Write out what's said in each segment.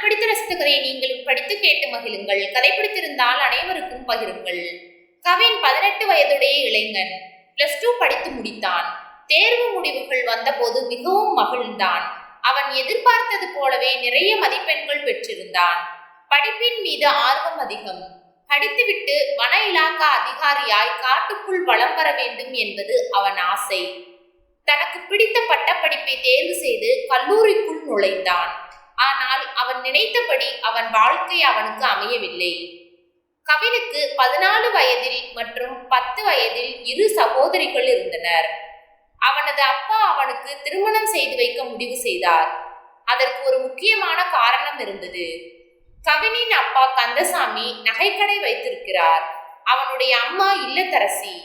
நான் படித்து ரசித்த கதையை நீங்களும் படித்து கேட்டு மகிழுங்கள். கதை பிடித்திருந்தால் அனைவருக்கும் பகிருங்கள். கவின் பதினெட்டு வயதுடைய இளைஞன் பிளஸ் டூ படித்து முடித்தான். தேர்வு முடிவுகள் வந்தபோது மிகவும் மகிழ்ந்தான். அவன் எதிர்பார்த்தது போலவே நிறைய மதிப்பெண்கள் பெற்றிருந்தான். படிப்பின் மீது ஆர்வம் அதிகம். படித்துவிட்டு வன இலாக்கா அதிகாரியாய் காட்டுக்குள் வலம் வர வேண்டும் என்பது அவன் ஆசை. தனக்கு பிடித்த பட்டப்படிப்பை தேர்வு செய்து கல்லூரிக்குள் நுழைந்தான். ஆனால் அவன் நினைத்தபடி அவன் வாழ்க்கை அவனுக்கு அமையவில்லை. கவினுக்கு பதினாலு வயதில் மற்றும் பத்து வயதில் இரு சகோதரிகள் இருந்தனர். அவனது அப்பா அவனுக்கு திருமணம் செய்து வைக்க முடிவு செய்தார். அதற்கு ஒரு முக்கியமான காரணம் இருந்தது. கவினின் அப்பா கந்தசாமி நகைக்கடை வைத்திருக்கிறார். அவனுடைய அம்மா இல்லத்தரசி.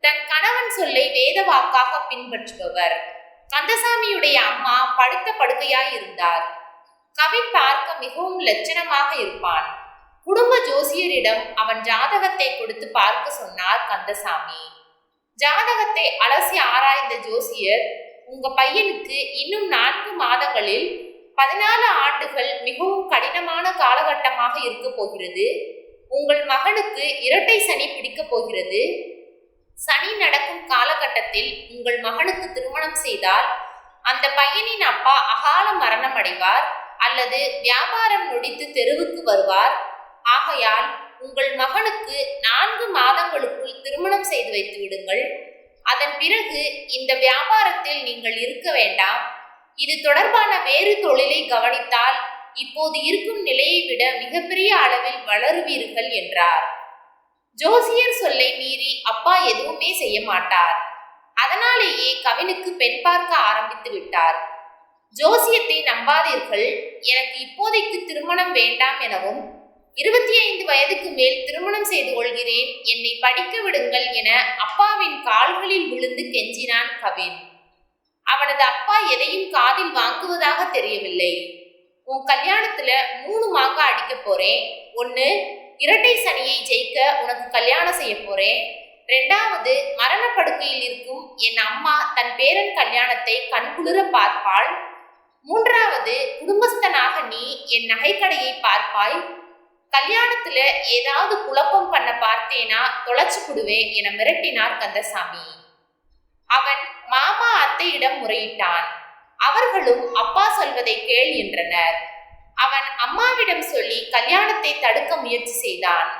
தன் கணவன் சொல்லை வேத வாக்காக பின்பற்றுபவர். கந்தசாமியுடைய அம்மா படுத்த படுக்கையாய் இருந்தார். கவி பார்க்க மிகவும் லட்சணமாக இருப்பான் குடும்ப ஜோசியரிடம் அவன் ஜாதகத்தை கொடுத்து பார்க்க சொன்னார் கந்தசாமி. ஜாதகத்தை அலசி ஆராய்ந்த ஜோசியர் உங்க பையனுக்கு இன்னும் நான்கு மாதங்களில் பதினாலு ஆண்டுகள் மிகவும் கடினமான காலகட்டமாக இருக்க போகிறது. உங்கள் மகனுக்கு இரட்டை சனி பிடிக்க போகிறது. சனி நடக்கும் காலகட்டத்தில் உங்கள் மகனுக்கு திருமணம் செய்தால் அந்த பையனின் அப்பா அகால மரணம் அடைவார். அல்லது வியாபாரம் நொடித்து தெருவுக்கு வருவார்? ஆகையால் உங்கள் மகனுக்கு நான்கு மாதங்களுக்குள் திருமணம் செய்து வைத்து விடுங்கள். அதன் பிறகு இந்த வியாபாரத்தில் நீங்கள் இருக்க வேண்டாம். இது தொடர்பான வேறு தொழிலை கவனித்தால் இப்போது இருக்கும் நிலையை விட மிகப்பெரிய அளவில் வளருவீர்கள் என்றார். ஜோசியர் சொல்லை மீறி அப்பா எதுவுமே செய்ய மாட்டார். அதனாலேயே கவினுக்கு பெண் பார்க்க ஆரம்பித்து விட்டார். ஜோசியத்தை நம்பாதீர்கள். எனக்கு இப்போதைக்கு திருமணம் வேண்டாம் எனவும் இருபத்தி ஐந்து வயதுக்கு மேல் திருமணம் செய்து கொள்கிறேன். என்னை படிக்க விடுங்கள் என அப்பாவின் கால்களில் விழுந்து கெஞ்சினான் கவின் அவனது அப்பா எதையும் காதில் வாங்குவதாக தெரியவில்லை. உன் கல்யாணத்துல மூணு மாங்க அடிக்க போறேன். ஒன்னு இரட்டை சனியை ஜெயிக்க உனக்கு கல்யாணம் செய்ய போறேன். ரெண்டாவது மரணப்படுக்கையில் இருக்கும் என் அம்மா தன் பேரன் கல்யாணத்தை கண்குளிர பார்ப்பாள். மூன்றாவது குடும்பஸ்தனாக நீ என் நகைக்கடையை பார்ப்பாய். கல்யாணத்துல ஏதாவது குழப்பம் பண்ண பார்த்தேனா தொலைச்சு கொடுவேன் என மிரட்டினார் கந்தசாமி. அவன் மாமா அத்தையிடம் முறையிட்டான். அவர்களும் அப்பா சொல்வதை கேள் என்றனர். அவன் அம்மாவிடம் சொல்லி கல்யாணத்தை தடுக்க முயற்சி செய்தான்.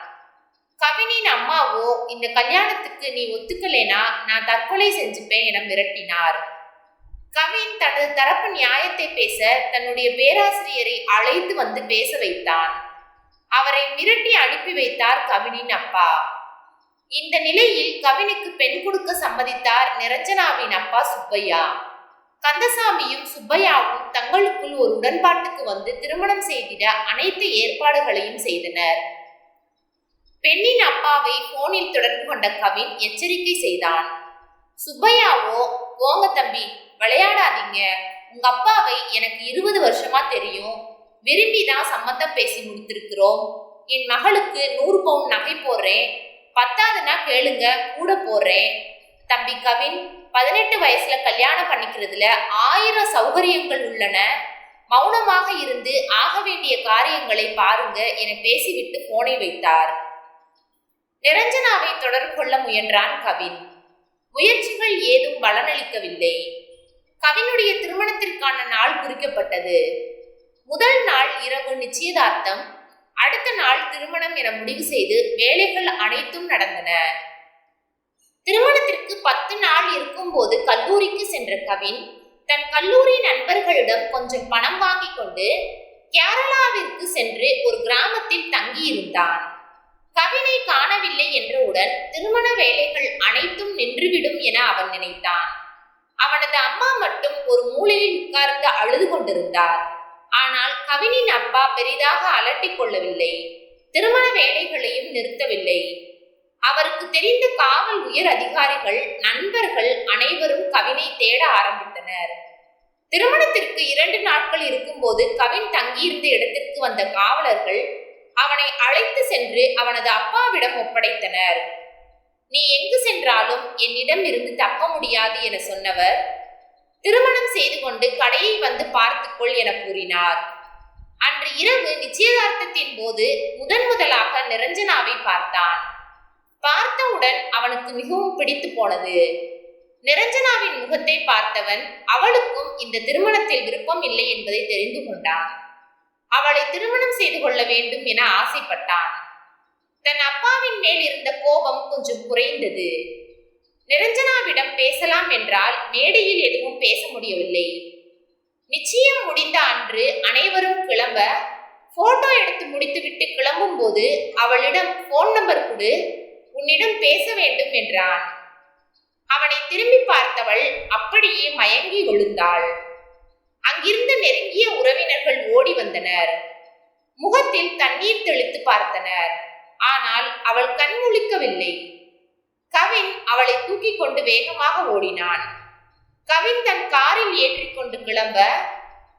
கவினின் அம்மாவோ இந்த கல்யாணத்துக்கு நீ ஒத்துக்கலேனா நான் தற்கொலை செஞ்சுப்பேன் என மிரட்டினார். கவின் தனது தரப்பு நியாயத்தை பேச தன்னுடைய பேராசிரியரை அழைத்து வந்து பேச வைத்தான். அவரை மிரட்டி அனுப்பி வைத்தார் கவினின் அப்பா. இந்த நிலையில் கவினுக்கு பெண் கொடுக்க சம்மதித்தார் நிரஞ்சனாவின் அப்பா சுப்பையா. கந்தசாமியும் சுப்பையாவும் தங்களுக்குள் ஒரு உடன்பாட்டுக்கு வந்து திருமணம் செய்திட அனைத்து ஏற்பாடுகளையும் செய்தனர். பெண்ணின் அப்பாவை போனில் தொடர்பு கொண்ட கவின் எச்சரிக்கை செய்தான். சுப்பையாவோ ஓங்க தம்பி விளையாடாதீங்க. உங்க அப்பாவை எனக்கு இருபது வருஷமா தெரியும். விரும்பி தான் சம்மந்தம் பேசி முடித்திருக்கிறோம். என் மகளுக்கு நூறு பவுன் நகை போடுறேன். பத்தாதுன்னா கேளுங்க கூட போடுறேன். தம்பி கவின் பதினெட்டு வயசுல கல்யாணம் பண்ணிக்கிறதுல ஆயிரம் சௌகரியங்கள் உள்ளன. மௌனமாக இருந்து ஆக வேண்டிய காரியங்களை பாருங்க என பேசிவிட்டு போனை வைத்தார். நிரஞ்சனாவை தொடர்பு கொள்ள முயன்றான் கவின். முயற்சிகள் ஏதும் பலனளிக்கவில்லை. கவினுடைய திருமணத்திற்கான நாள் குறிக்கப்பட்டது. முதல் நாள் இரவு நிச்சயதார்த்தம். அடுத்த நாள் திருமணம் என முடிவு செய்து வேலைகள் அனைத்தும் நடந்தன. திருமணத்திற்கு பத்து நாள் இருக்கும்போது கல்லூரிக்கு சென்ற கவின் தன் கல்லூரி நண்பர்களிடம் கொஞ்சம் பணம் வாங்கி கொண்டு கேரளாவிற்கு சென்று ஒரு கிராமத்தில் தங்கியிருந்தான். கவினை காணவில்லை என்றவுடன் திருமண வேலைகள் அனைத்தும் நின்றுவிடும் என அவன் நினைத்தான். அவனது அம்மா மட்டும் ஒரு மூலையில் உட்கார்ந்து அழுது கொண்டிருந்தார். ஆனால் கவினின் அப்பா பெரிதாக அலட்டிக் கொள்ளவில்லை. திருமண வேலைகளையும் நிறுத்தவில்லை. அவருக்கு தெரிந்த காவல் உயர் அதிகாரிகள் நண்பர்கள் அனைவரும் கவினை தேட ஆரம்பித்தனர். திருமணத்திற்கு இரண்டு நாட்கள் இருக்கும்போது கவின் தங்கியிருந்த இடத்திற்கு வந்த காவலர்கள் அவனை அழைத்து சென்று அவனது அப்பாவிடம் ஒப்படைத்தனர். நீ எங்கு சென்றாலும் என்னிடம் இருந்து தப்ப முடியாது என சொன்னவர் திருமணம் செய்து கொண்டு கடையை வந்து பார்த்துக்கொள் என கூறினார். அன்று இரவு நிச்சயதார்த்தத்தின் போது முதன் முதலாக நிரஞ்சனாவை பார்த்தான். பார்த்தவுடன் அவனுக்கு மிகவும் பிடித்து போனது. நிரஞ்சனாவின் முகத்தை பார்த்தவன் அவளுக்கும் இந்த திருமணத்தில் விருப்பம் இல்லை என்பதை தெரிந்து கொண்டான். அவளை திருமணம் செய்து கொள்ள வேண்டும் என ஆசைப்பட்டான். தன் அப்பாவின் மேல் இருந்த கோபம் கொஞ்சம் குறைந்தது. நிரஞ்சனாவிடம் பேசலாம் என்றால் மேடையில் எதுவும் பேச முடியவில்லை. நிச்சயம் முடிந்த அன்று அனைவரும் கிளம்ப போட்டோ எடுத்து முடித்துவிட்டு கிளம்பும் போது அவளிடம் போன் நம்பர் கொடு உன்னிடம் பேச வேண்டும் என்றான். அவனை திரும்பி பார்த்தவள் அப்படியே மயங்கி விழுந்தாள் அங்கிருந்து நெருங்கிய உறவினர்கள் ஓடி வந்தனர். முகத்தில் தண்ணீர் தெளித்து பார்த்தனர். ஆனால் அவள் கண் முழிக்கவில்லை கவின் அவளை தூக்கி கொண்டு வேகமாக ஓடினான். கவின் தன் காரில் ஏற்றிக்கொண்டு கிளம்ப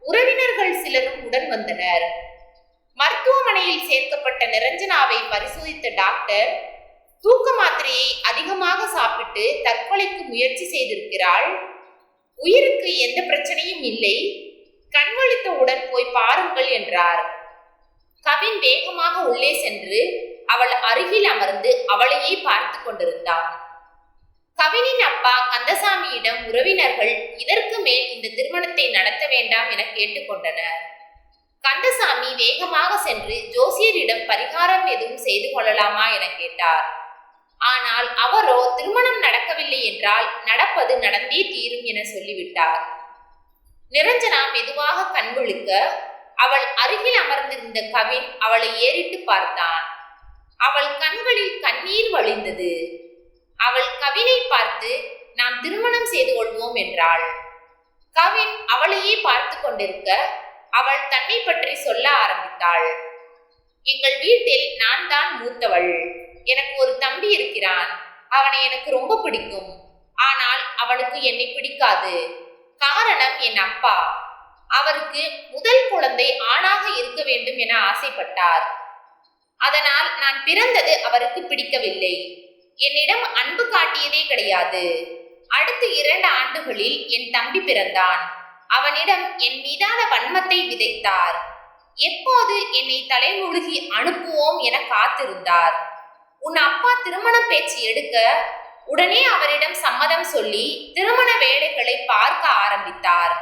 உறவினர்கள் சிலரும் உடன் வந்தனர். மருத்துவமனையில் சேர்க்கப்பட்ட நிரஞ்சனாவை பரிசோதித்த டாக்டர் தூக்க மாத்திரையை அதிகமாக சாப்பிட்டு தற்கொலைக்கு முயற்சி செய்திருக்கிறாள். உயிருக்கு எந்த பிரச்சனையும் இல்லை. கண்வழித்தவுடன் போய் பாருங்கள் என்றார். கவின் வேகமாக உள்ளே சென்று அவள் அருகில் அமர்ந்து அவளையே பார்த்து கொண்டிருந்தான் கவினின் அப்பா கந்தசாமியிடம் உறவினர்கள் இதற்கு மேல் இந்த திருமணத்தை நடத்த வேண்டாம் என கேட்டுக்கொண்டனர் கந்தசாமி வேகமாக சென்று ஜோசியரிடம் பரிகாரம் எதுவும் செய்து கொள்ளலாமா என கேட்டார். ஆனால் அவரோ திருமணம் நடக்கவில்லை என்றால் நடப்பது நடந்தே தீரும் என சொல்லிவிட்டார். நிரஞ்சனா மெதுவாக கண்விழுக்க அவள் அருகில் அமர்ந்திருந்த கவின் அவளை ஏறிட்டு பார்த்தான். அவள் கண்களில் கண்ணீர் வழிந்தது. அவள் கவினை பார்த்து நாம் திருமணம் செய்து கொள்வோம் என்றாள். கவின் அவளையே பார்த்து கொண்டிருக்க அவள் தன்னை பற்றி சொல்ல ஆரம்பித்தாள். எங்கள் வீட்டில் நான் தான் மூத்தவள். எனக்கு ஒரு தம்பி இருக்கிறான். அவனை எனக்கு ரொம்ப பிடிக்கும். ஆனால் அவனுக்கு என்னை பிடிக்காது. காரணம் என் அப்பா. அவருக்கு முதல் குழந்தை ஆணாக இருக்க வேண்டும் என ஆசைப்பட்டார். அதனால் நான் பிறந்தது அவருக்கு பிடிக்கவில்லை. என்னிடம் அன்பு காட்டியதே கிடையாது. அடுத்த இரண்டு ஆண்டுகளில் என் தம்பி பிறந்தான். அவனிடம் என் மீதான வன்மத்தை விதைத்தார். எப்போது என்னை தலைமுழுகி அனுப்புவோம் என காத்திருந்தார். உன் அப்பா திருமண பேச்சு எடுக்க உடனே அவரிடம் சம்மதம் சொல்லி திருமண வேலைகளை பார்க்க ஆரம்பித்தார்.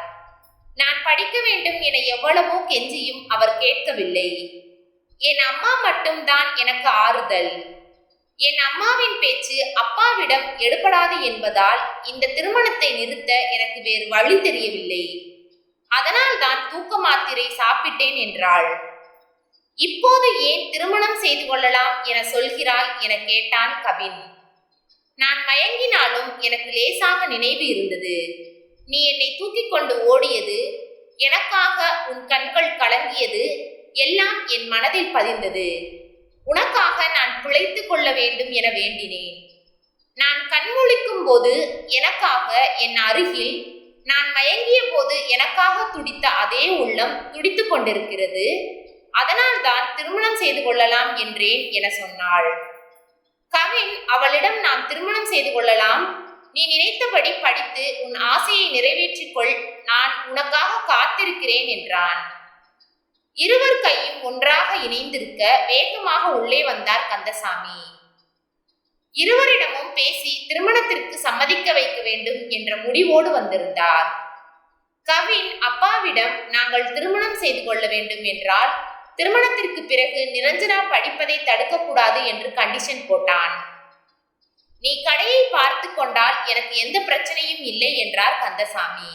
நான் படிக்க வேண்டும் என எவ்வளவோ கெஞ்சியும் அவர் கேட்கவில்லை. என் அம்மா மட்டும்தான் எனக்கு ஆறுதல். என் அம்மாவின் பேச்சு அப்பாவிடம் எடுபடாது என்பதால் இந்த திருமணத்தை நிறுத்த எனக்கு வேறு வழி தெரியவில்லை. அதனால் தான் தூக்க மாத்திரை சாப்பிட்டேன் என்றாள். இப்போது ஏன் திருமணம் செய்து கொள்ளலாம் என சொல்கிறாய் என கேட்டான் கவின் நான் மயங்கினாலும் எனக்கு லேசாக நினைவு இருந்தது. நீ என்னை தூக்கிக் கொண்டு ஓடியது எனக்காக உன் கண்கள் கலங்கியது எல்லாம் என் மனதில் பதிந்தது. உனக்காக நான் பிழைத்து கொள்ள வேண்டும் என வேண்டினேன். நான் கண்முழிக்கும் போது எனக்காக என் அருகில் நான் மயங்கிய போது எனக்காக துடித்த அதே உள்ளம் துடித்து கொண்டிருக்கிறது. அதனால்தான் திருமணம் செய்து கொள்ளலாம் என்றேன் என சொன்னாள். கவின் அவளிடம் நாம் திருமணம் செய்து கொள்ளலாம். நீ நினைத்தபடி படித்து உன் ஆசையை நிறைவேற்றிக்கொள் நான் உனக்காக காத்திருக்கிறேன் என்றான். இருவர் கையும் ஒன்றாக இணைந்திருக்க வேகமாக உள்ளே வந்தார் கந்தசாமி. இருவரிடமும் பேசி திருமணத்திற்கு சம்மதிக்க வைக்க வேண்டும் என்ற முடிவோடு வந்திருந்தார். கவின் அப்பாவிடம் நாங்கள் திருமணம் செய்து கொள்ள வேண்டும் என்றால் திருமணத்திற்கு பிறகு நிரஞ்சனா படிப்பதை தடுக்கக்கூடாது என்று கண்டிஷன் போட்டான். நீ கடையை பார்த்து கொண்டால் எனக்கு எந்த பிரச்சனையும் இல்லை என்றார் கந்தசாமி.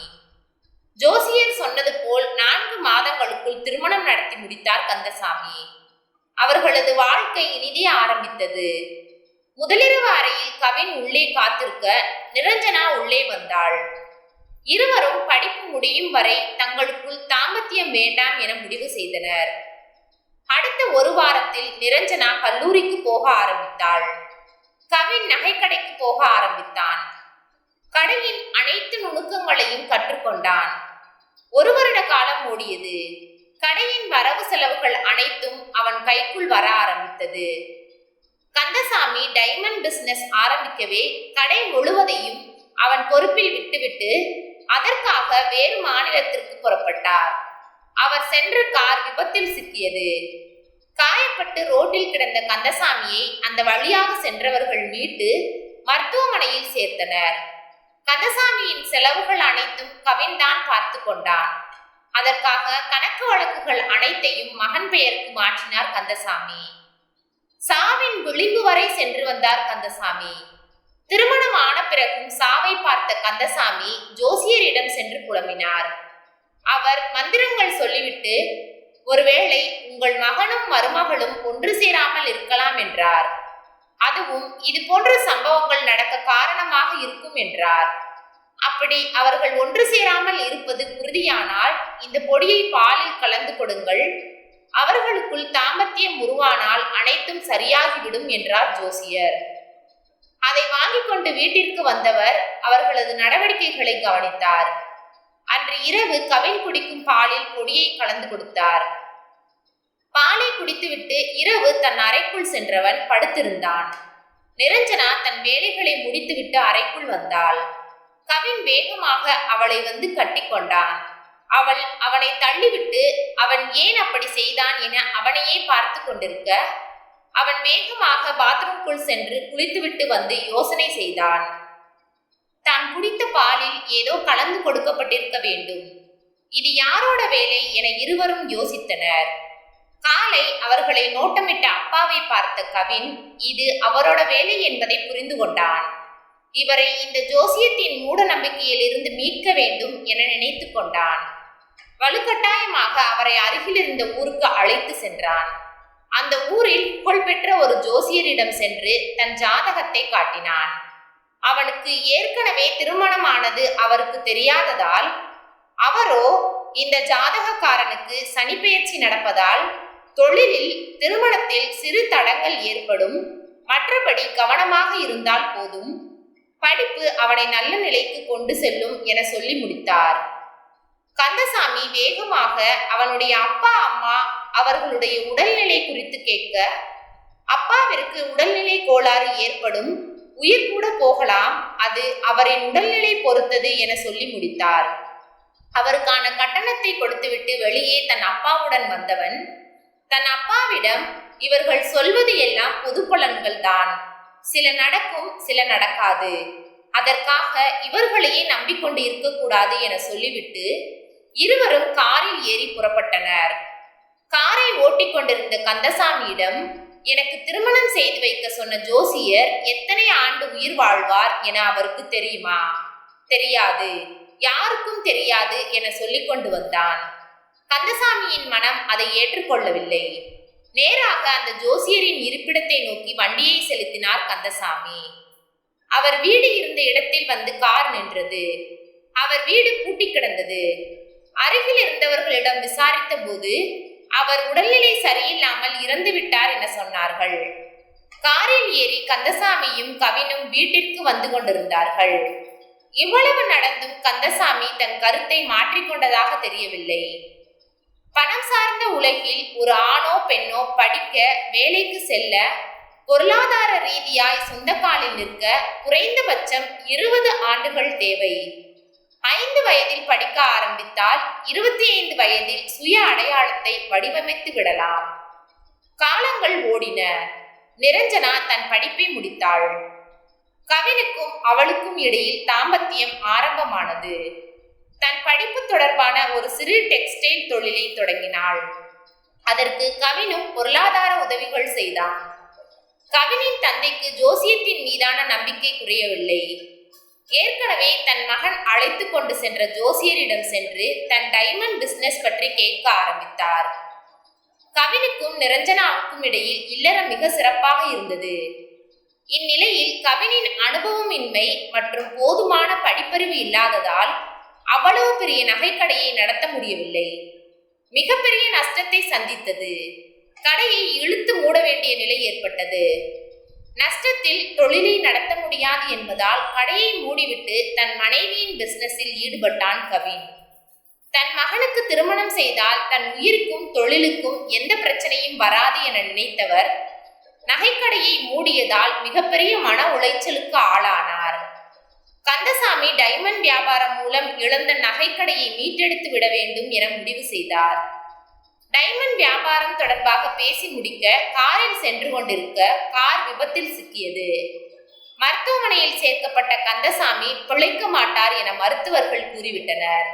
ஜோசியர் சொன்னது போல் நான்கு மாதங்களுக்குள் திருமணம் நடத்தி முடித்தார் கந்தசாமி. அவர்களது வாழ்க்கை இனிதே ஆரம்பித்தது. முதலிரவு அறையில் கவின் உள்ளே காத்திருக்க நிரஞ்சனா உள்ளே வந்தாள். இருவரும் படிப்பு முடியும் வரை தங்களுக்குள் தாம்பத்தியம் வேண்டாம் என முடிவு செய்தனர். அடுத்த ஒரு வாரத்தில் நிரஞ்சனா கல்லூரிக்கு போக ஆரம்பித்தாள். கவின் நகைக்கடைக்கு போக ஆரம்பித்தான். கடையின் அனைத்து நுணுக்கங்களையும் கற்றுக்கொண்டான். ஒரு வருட காலம் ஓடியது. கடையின் வரவு செலவுகள் அனைத்தும் அவன் கைக்குள் வர ஆரம்பித்தது. கந்தசாமி டைமண்ட் பிசினஸ் ஆரம்பிக்கவே கடை முழுவதையும் அவன் பொறுப்பில் விட்டுவிட்டு அதற்காக வேறு மாநிலத்திற்கு புறப்பட்டார். அவர் சென்ற கார் விபத்தில் சிக்கியது. காயப்பட்டு ரோட்டில் கிடந்த கந்தசாமியை அந்த வழியாக சென்றவர்கள் மீட்டு மருத்துவமனையில் சேர்த்தனர். கந்தசாமியின் செலவுகள் அனைத்தும் கவின்தான் பார்த்து கொண்டார். அதற்காக கணக்கு வழக்குகள் அனைத்தையும் மகன் பெயருக்கு மாற்றினார் கந்தசாமி. சாவின் விளிம்பு வரை சென்று வந்தார் கந்தசாமி. திருமணம் ஆன பிறகும் சாவை பார்த்த கந்தசாமி ஜோசியரிடம் சென்று புலம்பினார். அவர் மந்திரங்கள் சொல்லிவிட்டு ஒருவேளை உங்கள் மகனும் மருமகளும் ஒன்று சேராமல் இருக்கலாம் என்றார். அதுவும் இது போன்ற சம்பவங்கள் நடக்க காரணமாக இருக்கும் என்றார். அப்படி அவர்கள் ஒன்று சேராமல் இருப்பது உறுதியானால் இந்த பொடியை பாலில் கலந்து கொடுங்கள். அவர்களுக்குள் தாமத்தியம் உருவானால் அனைத்தும் சரியாகிவிடும் என்றார் ஜோசியர். அதை வாங்கிக் கொண்டு வீட்டிற்கு வந்தவர் அவர்களது நடவடிக்கைகளை கவனித்தார். அன்று இரவு கவின் குடிக்கும் பாலில் பொடியை கலந்து கொடுத்தார். பாலை குடித்துவிட்டு இரவு தன் அறைக்குள் சென்றவன் படுத்திருந்தான். நிரஞ்சனா தன் வேலைகளை முடித்துவிட்டு அறைக்குள் வந்தாள். கவின் வேகமாக அவளை வந்து கட்டிக்கொண்டான். அவள் அவனை தள்ளிவிட்டு அவன் ஏன் அப்படி செய்தான் என அவனையே பார்த்து கொண்டிருக்க? அவன் வேகமாக பாத்ரூம்குள் சென்று குளித்துவிட்டு வந்து யோசனை செய்தான். தான் குடித்த பாலில் ஏதோ கலந்து கொடுக்கப்பட்டிருக்க வேண்டும். இது யாரோட வேலை? என இருவரும் யோசித்தனர். காலை அவர்களை நோட்டமிட்ட அப்பாவை பார்த்த கவின் இது அவரோட வேலை என்பதை புரிந்து கொண்டான். இவரை இந்த ஜோசியத்தின் மூட நம்பிக்கையில் இருந்து மீட்க வேண்டும் என நினைத்து கொண்டான். வலுக்கட்டாயமாக அவரை அருகில் இருந்த ஊருக்கு அழைத்து சென்றான். அந்த ஊரில் புகழ்பெற்ற ஒரு ஜோசியரிடம் சென்று தன் ஜாதகத்தை காட்டினான். அவனுக்கு ஏற்கனவே திருமணமானது அவருக்கு தெரியாததால் அவரோ இந்த ஜாதகக்காரனுக்கு சனிப்பெயர்ச்சி நடப்பதால் தொழிலில் திருமணத்தில் சிறு தடங்கள் ஏற்படும். மற்றபடி கவனமாக இருந்தால் போதும். படிப்பு அவனை நல்ல நிலைக்கு கொண்டு செல்லும் என சொல்லி முடித்தார். கந்தசாமி வேகமாக அவனுடைய அப்பா அம்மா அவர்களுடைய உடல்நிலை குறித்து கேட்க அப்பாவிற்கு உடல்நிலை கோளாறு ஏற்படும். உயிர் கூட போகலாம். அது அவரின் உடல்நிலை பொறுத்தது என சொல்லி முடித்தார். அவருக்கான கட்டணத்தை கொடுத்துவிட்டு வெளியே தன் அப்பாவுடன் வந்தவன் தன் அப்பாவிடம் இவர்கள் சொல்வது எல்லாம் பொது தான் சில நடக்கும் சில நடக்காது. அதற்காக இவர்களையே நம்பிக்கொண்டு இருக்கக்கூடாது என சொல்லிவிட்டு இருவரும் காரில் ஏறி புறப்பட்டனர். காரை ஓட்டிக்கொண்டிருந்த கந்தசாமியிடம் எனக்கு திருமணம் செய்து வைக்க சொன்ன ஜோசியர் எத்தனை ஆண்டு உயிர் வாழ்வார் என அவருக்கு தெரியுமா? தெரியாது. யாருக்கும் தெரியாது என சொல்லிக் கொண்டு வந்தான். கந்தசாமியின் மனம் அதை ஏற்றுக்கொள்ளவில்லை. நேராக அந்த ஜோசியரின் இருப்பிடத்தை நோக்கி வண்டியை செலுத்தினார் கந்தசாமி. அவர் வீடு இருந்த இடத்தில் வந்து கார் நின்றது. அவர் வீடு பூட்டி கிடந்தது. அருகில் இருந்தவர்களிடம் விசாரித்த போது அவர் உடல்நிலை சரியில்லாமல் இறந்து விட்டார் என சொன்னார்கள். காரில் ஏறி கந்தசாமியும் கவினும் வீட்டிற்கு வந்து கொண்டிருந்தார்கள். இவ்வளவு நடந்தும் கந்தசாமி தன் கருத்தை மாற்றிக்கொண்டதாக தெரியவில்லை. பணம் சார்ந்த உலகில் ஒரு ஆணோ பெண்ணோ படிக்க வேலைக்கு செல்ல பொருளாதார ரீதியாய் சொந்த காலில் நிற்க குறைந்தபட்சம் இருபது ஆண்டுகள் தேவை. ஐந்து வயதில் படிக்க ஆரம்பித்தால் இருபத்தி ஐந்து வயதில் சுய அடையாளத்தை வடிவமைத்து விடலாம். காலங்கள் ஓடின. நிரஞ்சனா தன் படிப்பை முடித்தாள். கவினுக்கும் அவளுக்கும் இடையில் தாம்பத்தியம் ஆரம்பமானது. தன் படிப்பு தொடர்பான ஒரு சிறு டெக்ஸ்டைல் தொழிலை தொடங்கினாள். அதற்கு கவினும் பொருளாதார உதவிகள் செய்தான் கவினின் தந்தைக்கு ஜோசியத்தின் மீதான நம்பிக்கை குறையவில்லை. ஏற்கனவே தன் மகன் அழைத்து கொண்டு சென்ற ஜோசியரிடம் சென்று தன் டைமண்ட் பிசினஸ் பற்றி கேட்க ஆரம்பித்தார். கவினுக்கும் நிரஞ்சனாவுக்கும் இடையில் இல்லறம் மிக சிறப்பாக இருந்தது. இந்நிலையில் கவினின் அனுபவமின்மை மற்றும் போதுமான படிப்பறிவு இல்லாததால் அவ்வளவு பெரிய நகைக்கடையை நடத்த முடியவில்லை. மிகப்பெரிய நஷ்டத்தை சந்தித்தது. கடையை இழுத்து மூட வேண்டிய நிலை ஏற்பட்டது. நஷ்டத்தில் தொழிலை நடத்த முடியாது என்பதால் கடையை மூடிவிட்டு தன் மனைவியின் பிசினஸில் ஈடுபட்டான் கவின். தன் மகனுக்கு திருமணம் செய்தால் தன் உயிருக்கும் தொழிலுக்கும் எந்த பிரச்சனையும் வராது என நினைத்தவர் நகைக்கடையை மூடியதால் மிகப்பெரிய மன உளைச்சலுக்கு ஆளானார். கந்தசாமி டைமண்ட் வியாபாரம் மூலம் இழந்த நகைக்கடையை மீட்டெடுத்து விட வேண்டும் என முடிவு செய்தார். டைமண்ட் வியாபாரம் தொடர்பாக பேசி முடிக்க காரில் சென்று கொண்டிருக்க கார் விபத்தில் சிக்கியது. மருத்துவமனையில் சேர்க்கப்பட்ட கந்தசாமி பிழைக்க மாட்டார் என மருத்துவர்கள் கூறிவிட்டனர்.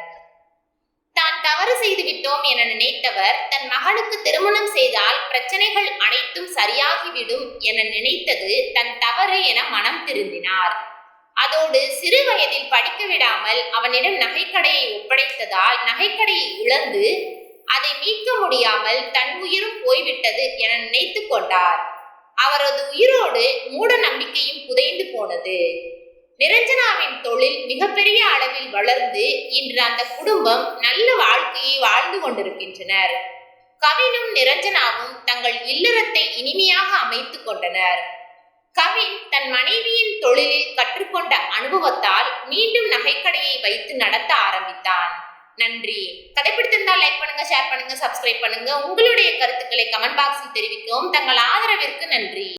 தான் தவறு செய்து விட்டோம் என நினைத்தவர் தன் மகளுக்கு திருமணம் செய்தால் பிரச்சனைகள் அனைத்தும் சரியாகிவிடும் என நினைத்தது தன் தவறு என மனம் திருந்தினார். அதோடு சிறு வயதில் படிக்க விடாமல் அவனிடம் நகைக்கடையை ஒப்படைத்ததால் நகைக்கடையை இழந்து அதை மீட்க முடியாமல் தன் உயிரும் போய்விட்டது என நினைத்து கொண்டார். அவரது உயிரோடு மூட நம்பிக்கையும் புதைந்து போனது. நிரஞ்சனாவின் தொழில் மிகப்பெரிய அளவில் வளர்ந்து இன்று அந்த குடும்பம் நல்ல வாழ்க்கையை வாழ்ந்து கொண்டிருக்கின்றனர். கவினும் நிரஞ்சனாவும் தங்கள் இல்லறத்தை இனிமையாக அமைத்துக் கொண்டனர். கவின் தன் மனைவியின் தொழிலில் கற்றுக்கொண்ட அனுபவத்தால் மீண்டும் நகைக்கடையை வைத்து நடத்த ஆரம்பித்தான். நன்றி. கதை பிடித்திருந்தால் லைக் பண்ணுங்க ஷேர் பண்ணுங்க சப்ஸ்கிரைப் பண்ணுங்க. உங்களுடைய கருத்துக்களை கமெண்ட் பாக்ஸில் தெரிவிக்கவும் தங்கள் ஆதரவிற்கு நன்றி.